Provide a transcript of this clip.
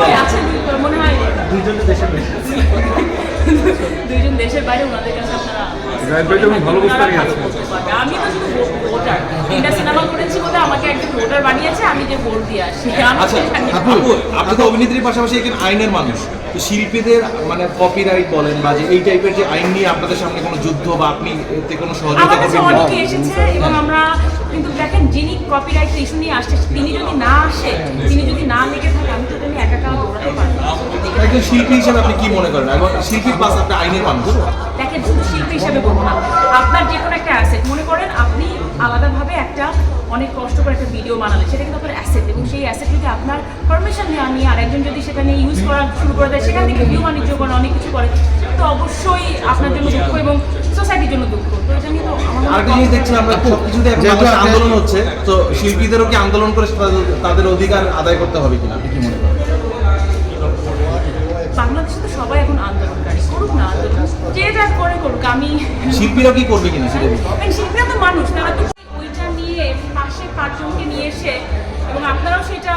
ওই আছে দুই- দুইজনের দেশের দুইজন দেশের বাইরে ওনাদের কাছে আপনারা জাহিদ ভাই তো এখন ভালো অবস্থানই ওনারা আছে। ভালো বলতে পারবে। আমি তো শুধু ভোটার তিনটা সিনেমা করেছি বলে আমাকে একজন ভোটার বানিয়েছে আমি যে ভোট দিয়ে আসি আমি আচ্ছা আপনি তো অভিনেত্রীর পাশাপাশি একজন আইনের মানুষ তো শিল্পীদের মানে কপিরাইট বলেন বা যে এই টাইপের যে আইন নিয়ে আপনাদের সামনে কোনো যুদ্ধ বা আপনি এতে কোনো সহযোগিতা করবেন আমরা কিন্তু দেখেন যিনি কপিরাইট ইস্যু নিয়ে আসছে তিনি যদি না আসে তিনি যদি না লেগে থাকে আমি তো নিয়ে একা একা দৌড়াতে পারব। একজন শিল্পী হিসেবে আপনি কি মনে করেন এবং শিল্পীর পাশে আপনি আইনের মানুষ দেখেন শুধু শিল্পী হিসেবে বলব না আপনার যে কোনো একটা অ্যাসেট মনে করেন আপনি আলাদাভাবে একটা অনেক কষ্ট করে একটা ভিডিও বানালেন সেটা কিন্তু আপনার অ্যাসেট এবং সেই অ্যাসেট যদি আপনার পারমিশন নেওয়া নিয়ে আর একজন যদি সেটা নিয়ে ইউজ করা শুরু করে দেয় সেখান থেকে ভিউ বাণিজ্য করে অনেক কিছু করে তো অবশ্যই আপনার জন্য দুঃখ এবং সোসাইটির জন্য দুঃখ তো এটা নিয়ে তো আমার মনে হয় আরেকটা জিনিস দেখছি আমরা সবকিছুতে এখন যেহেতু আন্দোলন হচ্ছে তো শিল্পীদেরও কি আন্দোলন করে তাদের- অধিকার আদায় করতে হবে কিনা? আপনি কি মনে করেন? বাংলাদেশে তো সবাই এখন আন্দোলনকারী করুক না আন্দোলন যে যা করে করুক আমি শিল্পীরাও কি করবে কিনা সেটা শিল্পীরা তো মানুষ তারা তো ওইটা নিয়ে পাশে পাঁচজনকে নিয়ে এসে এবং আপনারাও সেটা